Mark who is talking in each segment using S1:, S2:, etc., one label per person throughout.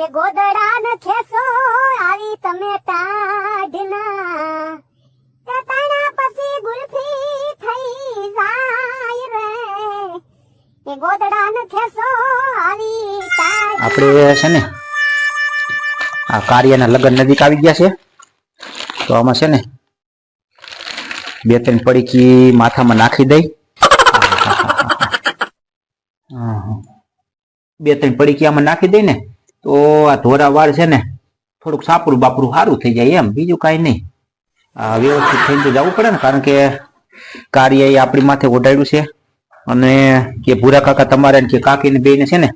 S1: કે ગોદડા ન ખેસો આવી તમે ટાઢના. તાણા પછી ગુલફી થઈ જાય રે. કે ગોદડા ન ખેસો આવી
S2: આપણે છે ને, આ કાર્યના લગ્ન નજીક આવી ગયા છે. તો આમાં છે ને બે ત્રણ પડીકી માથામાં નાખી દઈ. બે ત્રણ પડીકી આમાં નાખી દઈ ને તો આ ધોરા વાળ છે ને, થોડુંક સાપરું બાપરું સારું થઈ જાય એમ, બીજું કાંઈ નહીં. વ્યવસ્થિત થઈને તો જવું પડે ને, કારણ કે કાર્ય એ આપણી માથે ઓઢાડ્યું છે. અને કે ભૂરા કાકા તમારે કે કાકીને બેને છે ને,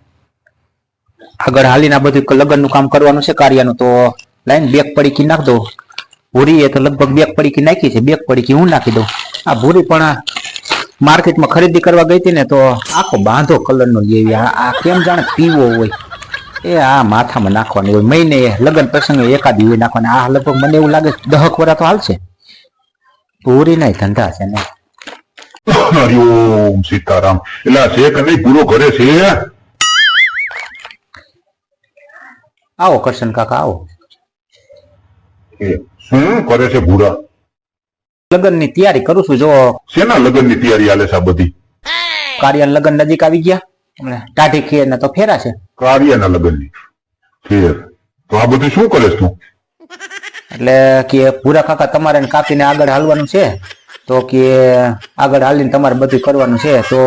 S2: આગળ હાલીને આ બધું લગ્નનું કામ કરવાનું છે કાર્યનું, તો લાઈન બેક પડીકી નાખ દો. ભૂરી એ તો લગભગ બેક પડીકી નાખી છે બેક પડીકી હું નાખી દઉં. આ ભૂરી પણ માર્કેટમાં ખરીદી કરવા ગઈ હતી ને, તો આખો બાંધો કલરનો લેવી આ કેમ જાણે પીવો હોય? એ આ માથામાં નાખવાનું હોય. મહિને લગ્ન પ્રસંગે એકાદી હોય નાખવાનું. આ લગભગ મને એવું લાગે દહક વરા તો હાલશે. પૂરી નહીં ધંધા છે ને.
S3: હરિઓમ સીતારામ. એટલે આ કે નહીં? પૂરો કરે છે?
S2: આવો કરશન કાકા આવો.
S3: શું કરે છે ભૂરા?
S2: લગ્નની તૈયારી કરું છું જો.
S3: શેના લગ્નની તૈયારી હાલે છે આ બધી?
S2: કાર્ય લગ્ન નજીક આવી ગયા. ટાઢી ખીર ને તો ફેરા છે.
S3: કાર્યના લગ્નની ફેર તો આ બધું શું કરે તું
S2: એટલે કે પૂરા કાકા તમારે ને કાપીને આગળ હાલવાનું છે? તો કે આગળ હાલીને તમારે બધું કરવાનું છે? તો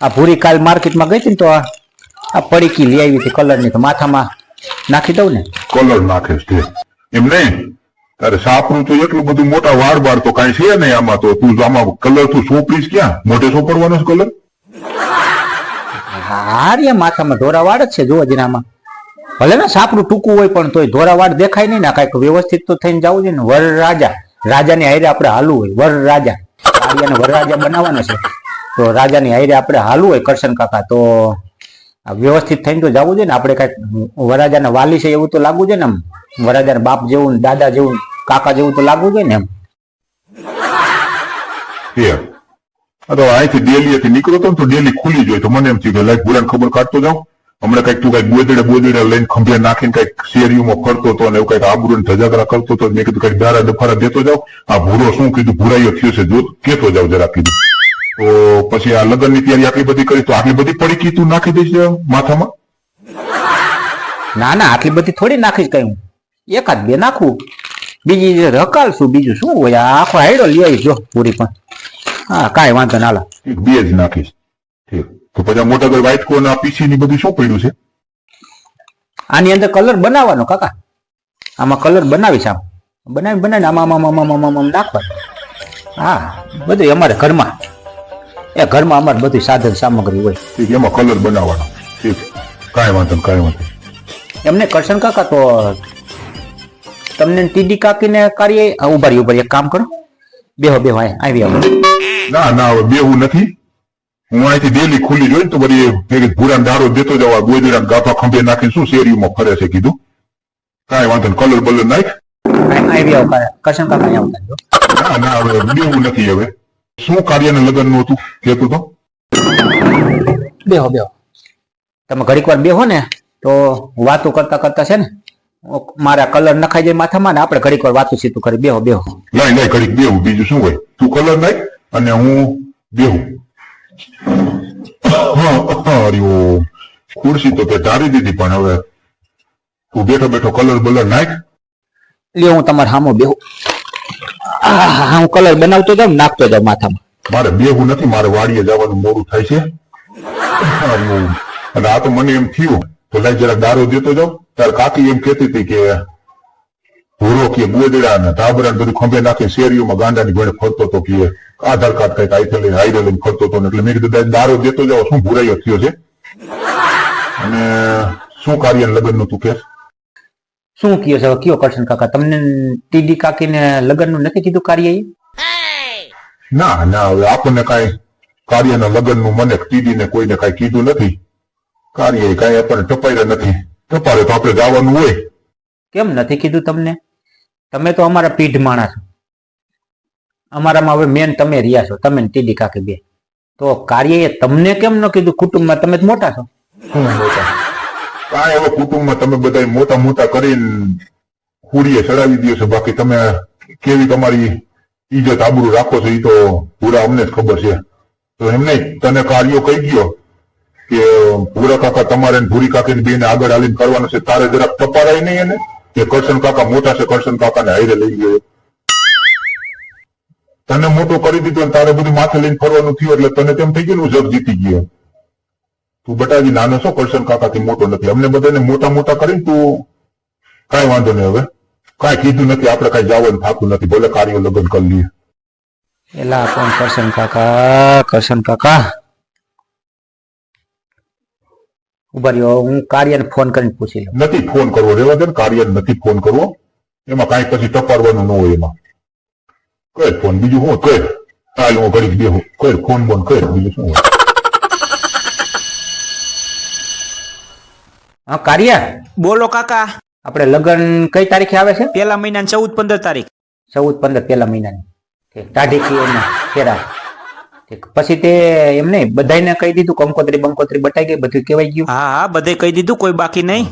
S2: આ ભૂરી કાલ માર્કેટમાં ગઈ હતી ને તો આ આ પડીકી લઈ આવી હતી કલરની તો માથામાં નાખી દઉં ને?
S3: કલર નાખે છે એમ નહીં? તારે સાપરું તો એટલું બધું મોટા વાળ બાળ તો કાંઈ છે નહીં આમાં તો. તું આમાં કલર તું સોપડીશ ક્યાં? મોઢે સોપડવાનો છે કલર
S2: હારિયા માથામાં ધોરાવાડ જ છે, જુઓ જીનામાં ભલે ને સાપડું ટૂંકું હોય, પણ તોય ધોરાવાડ દેખાય નહીં ને કાંઈક વ્યવસ્થિત તો થઈને જવું જોઈએ ને, વર રાજા. રાજાની હારે આપણે હાલવું હોય, વર રાજા. આર્યાને વર રાજા બનાવવાનો છે. તો રાજાની હારે આપણે હાલવું હોય, કરશન કાકા, તો વ્યવસ્થિત થઈને તો જવું જોઈએ ને, આપણે કાંઈક વરરાજાના વાલી છે એવું તો લાગવું છે ને એમ. વરરાજાના બાપ જેવું દાદા જેવું, કાકા જેવું તો લાગવું જોઈએ ને એમ.
S3: તો અહીંથી ડેલીએથી નીકળો તો તો ડેલી ખુલી જોઈ તો મને એમ થયું કે લાઈક ભૂરાને ખબર કાઢતો જાઉં. હમણાં કંઈક તું કંઈક બોદડે બોદડે લઈને ખંભે નાખીને કંઈક શેરીઓમાં ફરતો હતો અને એવું કંઈક આબરૂ ને ધજાગરા કરતો હતો મેં કીધું કંઈક દારા દફારા દેતો જાઉં. આ ભૂરો શું કીધું? ભૂરાઈઓ થયો છે જો કેતો જાવ જરા કીધું. તો પછી આ લગ્નની તૈયારી આટલી બધી કરી, તો આટલી બધી પડી તું નાખી દઈશ માથામાં?
S2: ના ના, આટલી બધી થોડી નાખીશ કઈ હું. એકાદ બે નાખું. બીજી રકાલશું, બીજું શું હોય? આખો હાઈડો લઈ જો પૂરી પણ. હા કાંઈ વાંધો ના લા
S3: બે જ નાખીશ. ઠીક. તો પછી મોટા ભાઈ વ્હાઈટ કોન આ પીસી ની બધું શું પડ્યું છે?
S2: આની અંદર કલર બનાવવાનો કાકા. આમાં કલર બનાવીશ આમ. બનાવી બનાવીને આમાં આમાં આમાં આમાં આમાં નાખવાનું. હા બધું અમારે ઘરમાં. એ ઘરમાં અમારે બધી સાધન સામગ્રી હોય.
S3: ઠીક એમાં કલર બનાવવાનો. ઠીક. કાંઈ વાંધો નહીં, કાંઈ વાંધો નહીં.
S2: એમને કરશન કાકા તો તમને ટીડી કાકીને કાર્ય ઉભારી ઊભા રહી ઊભા એક કામ કરો. બેહો બેહો આવી આવો.
S3: ના ના હવે બેવું નથી. હું અહીંથી ડેલી ખુલ્લી જોઈ ને તો બધી ભેગી ભૂરાને દારો દેતો જવા ગોદડા ગાફા ખંભે નાખીને શું શેરીમાં ફરે છે કીધું? કાંઈ વાંધો નહીં કલર બલર નાખ.
S2: આવી આવો કશન કાકા આવતા
S3: ના ના હવે બેવું નથી હવે. શું કાર્યને લગ્નનું હતું? કેતું તો.
S2: બેહો બેહો. તમે ઘડીક વાર બેહો ને તો વાતો કરતા કરતા છે ને મારા કલર નખાઈ જાય માથામાં ને આપણે ઘડીક વાર વાતું સીતું કરી બેહો બેહો.
S3: નહીં નહીં ઘડીક બેવું બીજું શું હોય? તું કલર નાખ અને હું બેહું. હરિયો ખુરશી તો તે ધારી દીધી પણ હવે તું બેઠો બેઠો કલર બલર નાખ.
S2: લ્યો હું તમારા હામો બેહું. હા હું કલર બનાવતો જાઉં નાખતો જાઉં માથામાં.
S3: મારે બેહું નથી મારે વાડીએ જવાનું મોડું થાય છે. અને આ તો મને એમ થયું. તો લાઈ જરા દારૂ દેતો જાઉં તાર કાકી એમ કેતી હતી કે ભૂરો કે ગોદડા ને ધાબરા ને બધું ખંભે નાખી શેરીઓમાં ગાંડાની ભેળ ફરતો હતો કે આધાર કાર્ડ કંઈક આઈટલ આઈડલ લઈને ફરતો હતો ને એટલે મેં કીધું દારૂ દેતો જાઓ શું ભૂરાઈઓ થયો છે? અને શું કાર્ય લગ્નનું તું કે?
S2: શું કયો છે? હવે કયો કરશન કાકા? તમને ટીડી કાકીને લગ્નનું નથી કીધું કાર્ય
S3: ના ના હવે આપણને કાંઈ કાર્યના લગ્નનું મને ટીડી ને કોઈને કાંઈ કીધું નથી. કાર્ય કાંઈ આપણને ટપાયરા નથી. ટપારે તો આપણે જવાનું હોય.
S2: કેમ નથી કીધું તમને? તમે તો અમારા પીઢ માણસ છો અમારામાં હવે મેન તમે રહ્યા છો તમે ટીડી કાકી બે. તો કાર્યએ તમને કેમ ન કીધું? કુટુંબમાં તમે જ મોટા છો.
S3: કાંઈ હવે કુટુંબમાં તમે બધા મોટા મોટા કરીને હુડીએ ચડાવી દો છો. બાકી તમે કેવી તમારી ઈજ્જત આબરૂ રાખો છો એ તો પૂરા અમને જ ખબર છે. તો એમ નહીં તને કાર્યો કહી ગયો? કે ભૂરા કાકા તમારે ભૂરી કાકાની બેને આગળ હાલીને કરવાનું છે, તારે જરાક ટપારાય નહીં એને? કે કરશન કાકા મોટા છે, કરશન કાકાને હાઈરે લઈ ગયો તને મોટો કરી દીધો તારે બધું માથે લઈને ફરવાનું થયું એટલે તને તેમ થઈ ગયું જગ જીતી ગયો. તું બટાજી નાનો છો, કરશન કાકાથી મોટો નથી. અમને બધાને મોટા મોટા કરીને તું કાંઈ વાંધો નહીં હવે. કાંઈ કીધું નથી, આપણે કાંઈ જવાનું થાતું નથી. ભલે કાર્ય લગ્ન કરી લઈએ
S2: એલા પણ કરશન કાકા? કરશન કાકા? ઊભા રહ્યો. હું કાર્યને ફોન કરીને પૂછી લઉં.
S3: નથી ફોન કરવો રેવા દે ને કાર્ય નથી ફોન કરવો. એમાં કાંઈ પછી ટપારવાનું ન હોય એમાં. કઈ ફોન બીજું હું કઈ હાલ હું ઘડીક બેહું. કઈ ફોન બોન કઈ બીજું શું હોય?
S2: હા કાર્ય?
S4: બોલો કાકા.
S2: આપણે લગ્ન કઈ તારીખે આવે છે?
S4: પેલા મહિના ચૌદ પંદર તારીખ.
S2: ચૌદ પંદર પેલા મહિનાની. ઠીક ટાઢી કી ફેરા. પછી તે એમ નહીં બધાને કહી દીધું કંકોત્રી બંકોત્રી બટાઈ ગઈ બધું કહેવાય ગયું.
S4: હા હા બધે કહી દીધું કોઈ બાકી નહીં.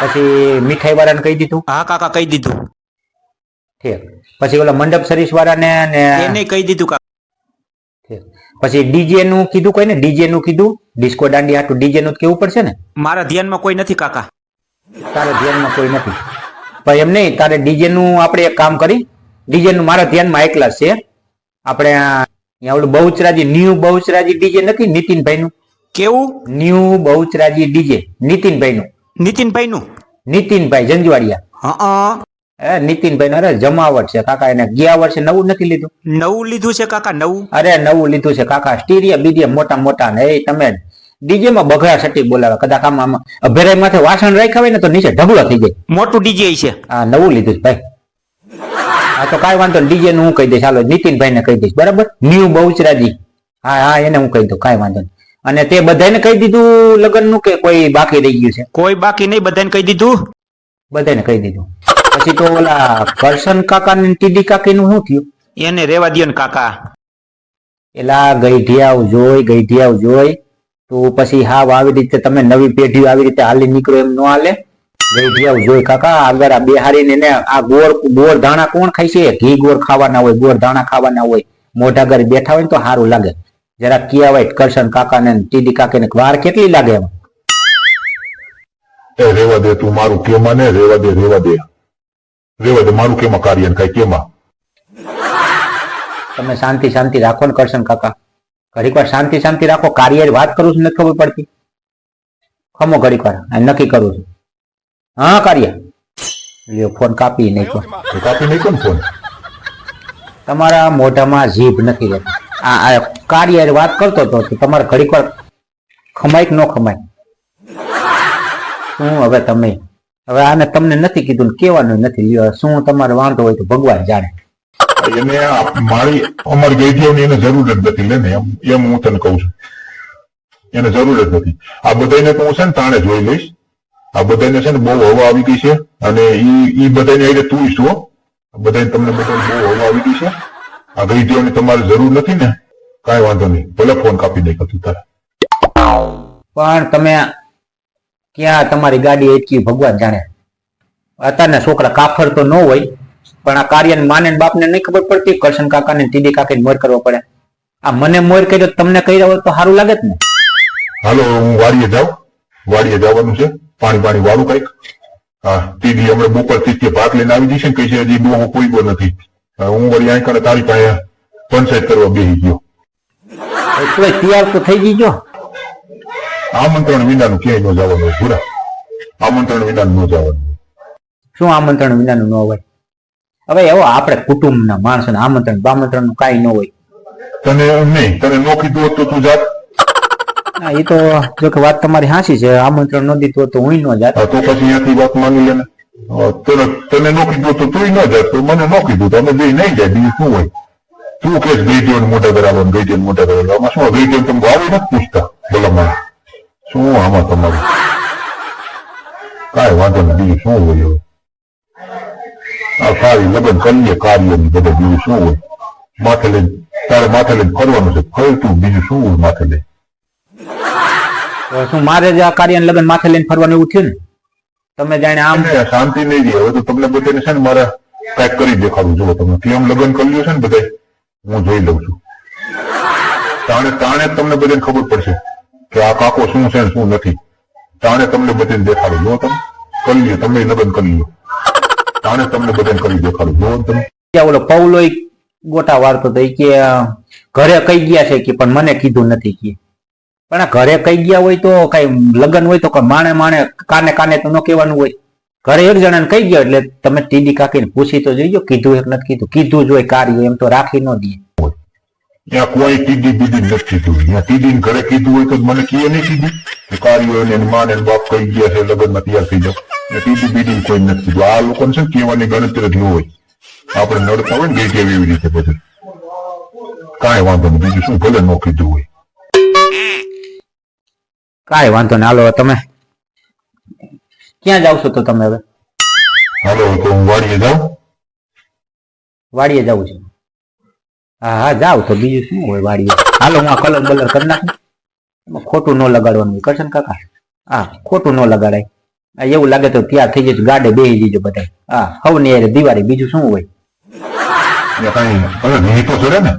S2: પછી મીઠાઈ વાળાને કહી દીધું.
S4: હા કાકા કહી દીધું.
S2: ઠીક. પછી ઓલા મંડપ સરીસ વાળાને ને
S4: એને કહી દીધું કાકા.
S2: પછી ડીજે નું કીધું કોઈ ને ડીજે નું કીધું? ડિસ્કો દાંડી હાટું ડીજે નું કેવું પડશે ને?
S4: મારા ધ્યાનમાં કોઈ નથી કાકા.
S2: તારે ધ્યાનમાં કોઈ નથી. પણ એમ નહીં તારે ડીજે નું આપણે એક કામ કરી ડીજે નું મારા ધ્યાનમાં એકલા છે. આપણે આ અહીંયા ઓલું બહુચરાજી ન્યુ બહુચરાજી ડીજે નથી નીતિનભાઈ નું
S4: કેવું?
S2: ન્યુ બહુચરાજી ડીજે નીતિનભાઈ નું
S4: નીતિનભાઈ નું
S2: નીતિનભાઈ જંજવાડિયા.
S4: હા
S2: હે. નીતિનભાઈ અરે જમાવટ છે કાકા એને ગયા વર્ષે નવું નથી લીધું.
S4: નવું લીધું છે કાકા નવું?
S2: અરે નવું લીધું છે કાકા સ્ટીરિયા બીજે મોટા મોટા ને એ તમે ડીજે માં બઘડા સટી બોલાવે કદાચ આમાં અભેરાઈ માથે વાસણ રાખ્યા હોય ને તો નીચે ઢગલો થઈ જાય.
S4: મોટું ડીજે છે.
S2: આ નવું લીધું છે ભાઈ. હા તો કાંઈ વાંધો ડીજે નું હું કહી દઈશ. હાલો નીતિનભાઈ ને કહી દઈશ. બરાબર? ન્યુ બહુચરાજી. હા હા એને હું કહી દઉં. કાંઈ વાંધો નહીં. અને તે બધાને કહી દીધું લગ્નનું કે કોઈ બાકી રહી ગયું છે?
S4: કોઈ બાકી નહીં બધાને કહી દીધું.
S2: બધાને કહી દીધું. પછી તો ઓલા કરશન કાકા ને ટીડી કાકી નું શું થયું?
S4: એને રેવા દ્યો ને કાકા.
S2: એલા ગઈઢિયાઓ જોઈ ગઈઢિયાઓ જોઈ. તો પછી હાવ આવી રીતે તમે નવી પેઢી આવી રીતે હાલી નીકળો એમ ન હાલે. કાકા આગળ આ ને આ ગોળ ગોળ દાણા કોણ ખાય છે? ઘી ગોળ ખાવાના હોય ગોળ દાણા ખાવાના હોય. મોઢા ઘરે બેઠા હોય ને તો સારું લાગે. જરા કહેવાય કરશન કાકા ને ટીડી કાકી ને વાર કેટલી લાગે એમ?
S3: એ રેવા દે તું મારું કેમાં ને રેવા દે રેવા દે. રેવા દે મારું કેમાં કાર્ય કઈ કેમાં?
S2: તમે શાંતિ શાંતિ રાખો ને કરશન કાકા. ઘડીક વાર શાંતિ શાંતિ રાખો. કાર્ય વાત કરું છું નથી ખબર પડતી. ખમો ઘડીક વાર. નક્કી કરું છું. હા કાર્ય. લ્યો ફોન કાપી નહીં
S3: કાપી નહીં કોણ ફોન?
S2: તમારા મોઢામાં જીભ નથી રહેતી. આ કાર્ય વાત કરતો હતો કે તમારે ઘડીક વાર ખમાય કે ન ખમાય? શું હવે તમે હવે આને તમને નથી કીધું કેવાનું નથી. લ્યો શું તમારે વાંધો હોય તો ભગવાન જાણે.
S3: એને મારી અમારી ગઈઢીઓની એને જરૂર જ નથી લે ને એમ એમ હું તને કહું છું. એને જરૂર જ નથી. આ બધાને તો હું છે ને તાણે જોઈ લઈશ. આ બધાને છે ને બહુ હવા આવી ગઈ છે અને ઈ ઈ બધાને આઈને તું આ બધાને તમને બધાને બહુ હવા આવી ગઈ છે. આ ગઈઢીઓની તમારે જરૂર નથી ને. કાંઈ વાંધો નહીં. ભલે ફોન કાપી દે તું તારે.
S2: પણ તમે ક્યાં તમારી ગાડી એટલી ભગવાન જાણે. અત્યારના છોકરા કાફર તો ન હોય પણ આ કાર્યને માને ને બાપને નહીં ખબર પડતી કરશન કાકા ને ટીડી કાકા મોર કરવો પડે. આ મને મોર કર્યો તમને કહી રહ્યો તો સારું લાગે ને.
S3: હાલો હું વાડીએ જાઉં. વાડીએ જવાનું છે. પાણી પાણી વાળું કંઈક ટીડી હમણાં બપોર જ ભાગ લઈને આવી જશે ને કઈ છે હજી બહુ કોઈ બો નથી. હા, વળી અહીં કરે તારી પાસે પંચાયત કરવા બેસી ગયો.
S2: તૈયાર તો થઈ ગઈ
S3: આમંત્રણ વિનાનું ક્યાંય ન જવાનું પૂરા આમંત્રણ વિનાનું ન જવાનું
S2: શું આમંત્રણ વિનાનું ન હોય? હવે એવો આપણે કુટુંબના માણસોને આમંત્રણ બામંત્રણનું કાંઈ ન હોય.
S3: તને નહીં તને નો કીધું હોત તો તું જાત.
S2: એ તો જો કે વાત તમારી સાચી છે. આમંત્રણ ન દીધું તો હું ન જાત.
S3: તો પછી અહીંયાથી વાત માની લે હા, તને તને ન કીધું તો તું ન જાત તો મને ન કીધું તમે બે નહીં જાય બીજું શું હોય? તું કે ગ્રેજ્યુએટ મોટા કરાવવાનું ગ્રેજ્યુએટ મોટા કરાવવાનું આમાં શું ગ્રેજ્યુએટ તમને આવી નથી પૂછતા બોલો મને શું આમાં તમારું? કાંઈ વાંધો નહીં બીજું શું હોય આ સારી લગ્ન કરીએ કાર્યની બધા બીજું શું હોય? માથે લઈને તારે માથે લઈને ફરવાનું છે ફરતું બીજું શું હોય માથે લઈને?
S2: શું મારે જ આ કાર્ય લગ્ન માથે લઈને ફરવાનું એવું થયું ને? તમે જાણે આમ
S3: શાંતિ નહીં રહી. હવે તો તમને બધાને છે ને મારે પેક કરી દેખાડું જો તમે. કેમ લગ્ન કરી લ્યો છે ને બધા હું જોઈ લઉં છું. તાણે તાણે તમને બધાને ખબર પડશે કે આ કાકો શું છે શું નથી. તાણે તમને બધાને દેખાડું. જો તમે. કરી લ્યો. તમે લગ્ન કરી લ્યો. તાણે તમને બધાને કરી દેખાડું. જો તમે.
S2: ત્યાં ઓલો પૌલો ગોટા વાળતો હતો કે ઘરે કઈ ગયા છે કે પણ મને કીધું નથી કે. પણ આ ઘરે કઈ ગયા હોય તો કઈ લગ્ન હોય તો માણે માણે કાને કાને તો ન કહેવાનું હોય. ઘરે એક જણાને કઈ ગયો એટલે તમે ટીડી કાકીને પૂછી તો જોઈજો કીધું એક નથી કીધું. કીધું જ હોય કાર્ય, એમ તો રાખી ન દે.
S3: ત્યાં કોઈ ટીડી બીડી નથી કીધું. ત્યાં ટીડી ઘરે કીધું હોય તો મને કીએ નહીં કીધું કાર્યો ને માને માં ને એની બાપ કઈ ગયા છે, લગ્નમાં તૈયાર થઈ જાવ ટીડી બીડી કોઈ નથી કીધું. આ લોકોને છે કહેવાની ગણતરી જ ન હોય. આપણે નડતા હોય ને ગઈ એવી રીતે બધું. કાંઈ વાંધો નહીં. બીજું શું ભલે ન કીધું હોય.
S2: કાંઈ વાંધો ને હાલો તમે ક્યાં જાવ છો તો તમે હવે?
S3: હાલો તો હું વાડીએ જાઉં.
S2: વાડીએ જવું છે. હા હા જાવ તો બીજું શું હોય વાડીએ? હાલો હું આ કલર બલર કરી નાખું. ખોટું ન લગાડવાનું હોય. કરશે ને કાકા? હા ખોટું ન લગાડાય. આ એવું લાગે તો ત્યાં થઈ જશે ગાડે બેસી જજો બધા હા હવ ને યાર દિવાળી બીજું શું હોય?
S3: કઈ કાંઈ નહીં તો ને.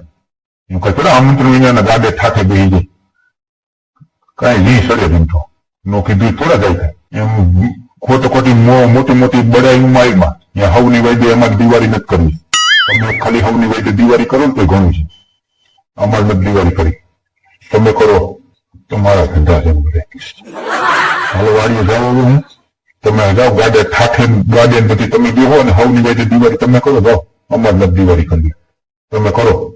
S3: કઈ પેલા આમંત્રણ વિના ગાડે ઠાઠે બેસી જાય. કાંઈ નહીં તો નો કીધું થોડા જાય. એમ ખોટો ખોટી મોટી મોટી બડાઈ મારીમાં ત્યાં હવની વાયદે એમાં દિવાળી નથી કરવી. તમે ખાલી હવની વાયદે દિવાળી કરો ને તો ઘણું છે. અમારે નથી દિવાળી કરી. તમે કરો. તમારા ધંધા છે હાલો, વાડીએ જાઓ હું. તમે જાઓ, ગાડે ઠાઠે ગાડે બધી તમે બેહો ને હવની વાયદે દિવાળી તમે કરો, જાઓ. અમારે નથી દિવાળી કરવી. તમે કરો.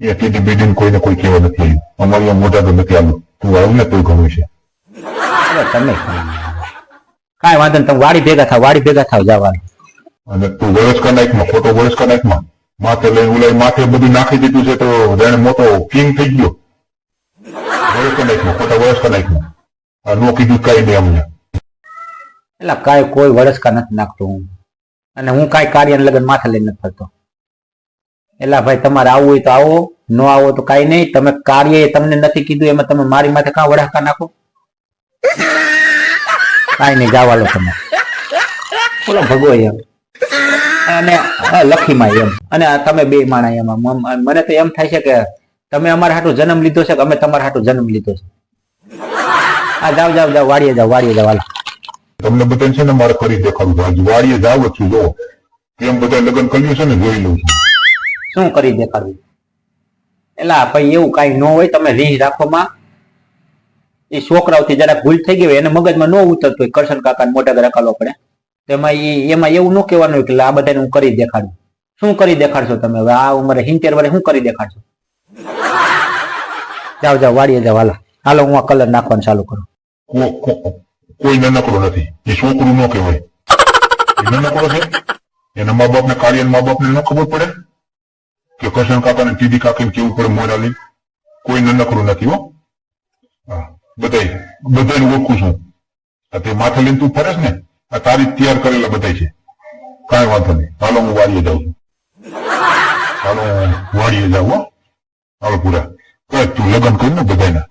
S3: એ કીધી બીડી કોઈને કોઈ કહેવા નથી આવ્યું. અમારી મોટા તો નથી આવ્યું. તું ને તોય ઘણું છે.
S2: તમે કાંઈ વાંધો તમે વાડી ભેગા થાવ વાડી ભેગા થાવ જવાનું.
S3: અને તું વરસકા માં ખોટો વરસકા નાખમાં માથે લઈને ઉલાઈ માથે બધું નાખી દીધું છે તો જાણે મોટો કિંગ થઈ ગયો. વરસકા નાખમાં ખોટા વરસકા નાખમાં આ નો કીધું કઈ નહીં અમને.
S2: એટલે કાંઈ કોઈ વળસકા નથી નાખતો હું. અને હું કાંઈ કાર્ય લગ્ન માથે લઈને નથી ફરતો. એટલે ભાઈ, તમારે આવવું હોય તો આવો, ન આવો તો કઈ નહીં. તમે કાર્ય તમને નથી કીધું, એમાં તમે મારી માથે કાં વડાકા નાખો? કઈ નહીં, જાવા લો તમે. બોલો ભગવો એમ. અને લખીમાં એમ. અને તમે બે માણા એમાં મને તો એમ થાય છે કે તમે અમારા હાટું જન્મ લીધો છે કે અમે તમારા હાટું જન્મ લીધો છે? આ જાવ જાવ જાવ, વાડીએ જાઓ વાડીએ જાવ, હાલો.
S3: તમને બધાને છે ને મારે કરી દેખાડું વાડીએ જાવ છું, જો. કેમ બધા લગ્ન કર્યું છે ને જોઈ લઉં છું.
S2: શું કરી દેખાડવું એલા, ભાઈ, એવું કઈ ન હોય, તમે રીહ રાખવામાં એ છોકરાઓથી જરા ભૂલ થઈ ગઈ હોય, એને મગજમાં ન ઉતરતું હોય, કરશન કાકાને મોટા ઘરે કાલો પડે. તેમાં એ એમાં એવું ન કહેવાનું કે આ બધાને હું કરી દેખાડું. શું કરી દેખાડશો તમે? હવે આ ઉંમરે હિંતેર વર્ષે શું કરી દેખાડશો? જાઓ જાઓ વાડીએ જાઓ, હાલો. હાલો, હું આ કલર નાખવાનું ચાલુ કરું.
S3: કોઈ નાનકડો નથી. એ છોકરું ન કહેવાય. નાનકડો છે? એના મા બાપને કાર્ય મા બાપને ન ખબર પડે? કે કૃષ્ણ કાકાને ટીડી કાકાને કેવું પડે મોડા લઈ કોઈ નકરું નથી હો. બધાય બધાને ઓળખું છું. આ તે માથે લઈને તું ફરે ને આ તારી તૈયાર કરેલા બધાય છે. કાંઈ વાંધો નહીં. હાલો હું વાળીએ જાઉં છું. હાલો હું વાડીએ જાઉં હો. હાલો પૂરા. કઈ તું લગ્ન કર્યું ને બધાયના.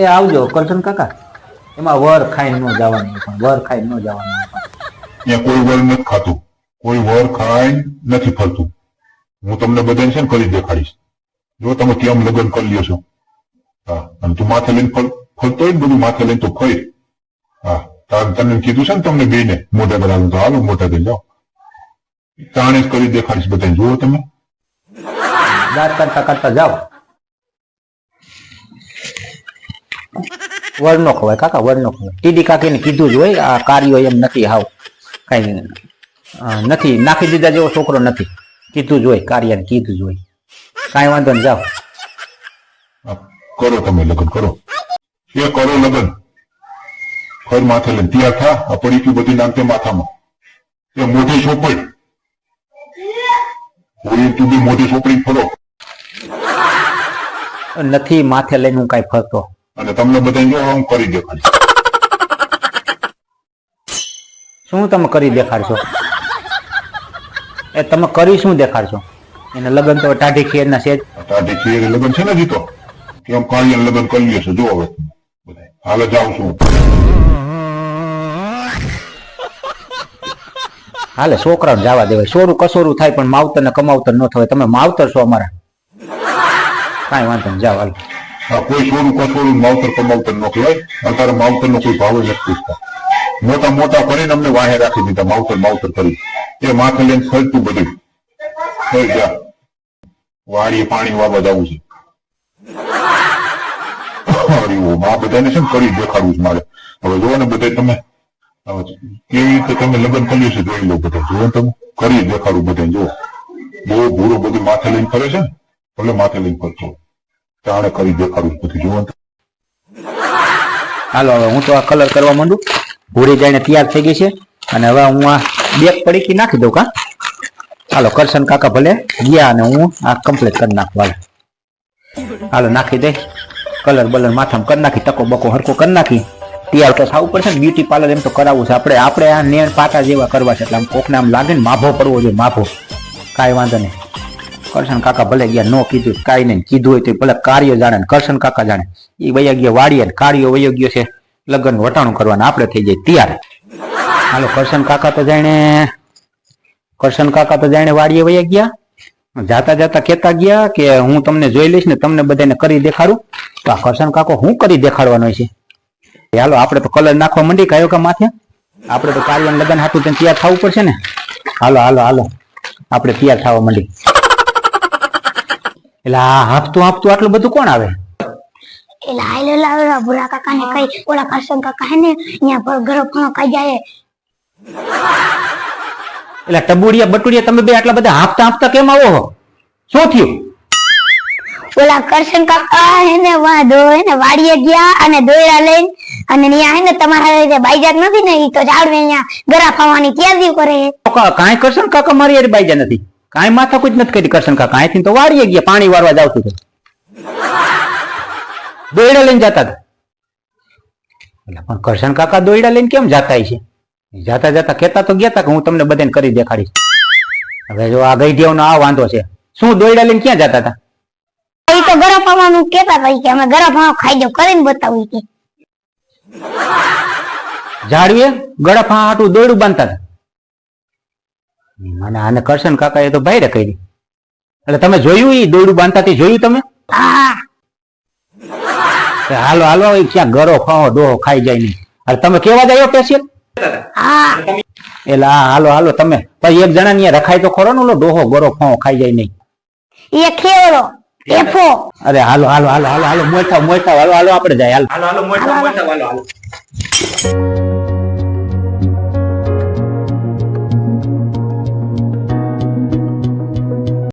S2: એ આવજો કરશન કાકા. એમાં વર ખાઈને ન જવાનું વર ખાઈ ન જવાનું
S3: ત્યાં કોઈ વર નથી ખાતું. કોઈ વર ખાઈ નથી ફરતું. હું તમને બધાને છે ને કરી દેખાડીશ. જો તમે કેમ લગ્ન કરી લ્યો છો. હા, અને તું માથે લઈને ફરતો હોય ને બધું માથે લઈને તો ફરી. હા તમને કીધું છે ને તમને બેને મોટા કરાવું તો હાલો મોટા થઈ જાઓ. તાણે જ કરી દેખાડીશ બધાને. જુઓ તમે.
S2: દાંત કરતા કરતા જાઓ. વર નો ખવાય, કાકા, વર નો ખવાય. ટીડી કાકીને કીધું જ હોય, આ કાર્યો એમ નથી હાવ. કઈ નથી. નાખી દીધા જેવો છોકરો નથી. કીધું જોઈ કાર્યને કીધું જોઈ કાંઈ વાંધો ને જાઓ.
S3: કરો તમે લગ્ન કરો. એ કરો લગ્ન. ખર માથે લઈને તૈયાર થા આ પડી ગયું બધી નાખતે માથામાં. એ મોટી ચોપડી હોય તું બી મોટી ચોપડી ફરો.
S2: નથી માથે લઈને હું કાંઈ ફરતો.
S3: અને તમને બધાને જો હું કરી દેખાડીશ.
S2: શું તમે કરી દેખાડશો? એ તમે કરી શું દેખાડશો? એને લગ્ન તો ટાઢી ખીર ના સેજ
S3: ટાઢી ખીર લગ્ન છે ને જીતો કેમ કાળિયા લગ્ન કરી લેશે? જો હવે. હાલ જાઉં છું
S2: હાલે છોકરાને જવા દેવાય. સોરું કસોરું થાય પણ માવતર ને કમાવતર ન થવાય. તમે માવતર છો અમારા. કાંઈ વાંધો નહીં જાવ હાલ.
S3: કોઈ સોરું કસોરું માવતર કમાવતર ન કહેવાય અત્યારે માવતર નો કોઈ ભાવ નથી પૂછતા. મોટા મોટા કરીને અમને વાહે રાખી દીધા માવતર માવતર કરી. એ માથે લઈને ફરતું બધું વાડીએ પાણી વાવા જવું છે. આ બધાને છે કરી દેખાડવું છે મારે. હવે જુઓ ને બધા તમે. કેવી રીતે તમે લગ્ન કર્યું છે જોઈ લો બધા. જુઓ તમે. કરી દેખાડું બધા જો બહુ ભૂરો બધું માથે લઈને ફરે છે ને. ભલે માથે લઈને ફરતો તાણે કરી દેખાડું બધું. જુઓ
S2: હાલો, હવે હું તો આ કલર કરવા માંડું. ભૂરી જાઈને તૈયાર થઈ ગઈ છે. અને હવે હું આ બેગ પડીકી નાખી દઉં કા? હાલો, કરશન કાકા ભલે ગયા અને હું આ કમ્પ્લીટ કરી નાખું. હાલો. હાલો, નાખી દે. કલર બલર માથામાં કરી નાખી ટકો બકો હરકો કરી નાખી. તૈયાર તો થવું પડશે ને બ્યુટી પાર્લર એમ તો કરાવવું છે. આપણે આપણે આ નેણ પાટા જેવા કરવા છે, એટલે આમ કોકને આમ લાગે ને, માભો પડવો જોઈએ, માભો. કાંઈ વાંધો નહીં. કરશન કાકા ભલે ગયા, નો કીધું, કાંઈ નહીં. કીધું હોય તો ભલે કાર્ય જાણે ને, કરશન કાકા જાણે. એ વૈયા ગયા વાળીએ કાર્યો વૈયો ગયો છે. લગ્ન વટાણું કરવાના આપણે થઈ જાય, તૈયાર. હાલો, કરશન કાકા તો જાણે, કરશન કાકા તો જાણે વાડીએ વયા ગયા. જાતા જાતા કેતા ગયા કે હું તમને જોઈ લઈશ ને તમને બધાને કરી દેખાડું. તો આ કરશન કાકો હું કરી દેખાડવાનો છે? હાલો, આપણે તો કલર નાખવા માંડી કયો કે માથે? આપણે તો કાર્યને લગ્ન હાટું તેને તૈયાર થવું પડશે ને? હાલો હાલો હાલો. આપણે તૈયાર થવા માંડી. એટલે આ હાફતું હાફતું આટલું બધું કોણ આવે?
S1: એટલે હાલો લાવેલા ભૂરા કાકા ને કઈ ઓલા કરશન કાકા હે ને, અહીંયા ઘરો ફણો જાય.
S2: એટલે ટબુડિયા બટુડિયા તમે બે આટલા બધા હાફતા હાફતા કેમ આવો છો? શું થયું?
S1: ઓલા કરશન કાકા હે ને વાં દો હે ને વાડીએ ગયા અને દોયરા લઈને અને ન્યા હે ને તમારા જે બાઈજાત નથી ને ઈ તો ઝાડવે અહીંયા ગરા ફાવાની તૈયારી કરે
S2: કાંઈ કરશન કાકા મારી યાર બાઈજા નથી. કાંઈ માથા કોઈ નથી કરી કરશન કાકા. અહીંથી તો વાળીએ ગયા પાણી વારવા જાવ છું દોયડા લઈને જતા હતા. પણ કરશન કાકા દોયડા લઈને કેમ જાતા છે જાતા જાતા કેતા તો ગયા કે હું તમને બધાને કરી દેખાડીશ. હવે જો આ ગઈઢિયાનો આ વાંધો છે શું દોયડા લઈને ક્યાં જતા હતા?
S1: એ તો ગરા પાવાનું કેતા હતા કે અમે ગરા ફાવા ખાઈ દો કરીને બતાવું કે.
S2: ઝાડવીએ ગળા ફા હાટું દોયડું બાંધતા હતા. મને આને કરશન કાકા એ તો ભાઈ કરી એટલે તમે જોયું એ દોયડું બાંધતા તે જોયું તમે? હાલો હાલો ક્યાં ગરો ખાઓ ડોહો ખાઈ જાય નહીં. અરે તમે કેવા જાય પેશિયલ
S1: હા.
S2: એટલે હાલો હાલો તમે. પછી એક જણા ને રખાય તો ખરો ને ડોહો ગોરો ફો ખાઈ જાય નહીં.
S1: એ ખેવડો એફો
S2: અરે હાલો હાલો હાલો હાલો હાલો મોટા મોટા હાલો હાલો આપણે જાય હાલો. હાલો હાલો મોટા મોટા હાલો હાલો.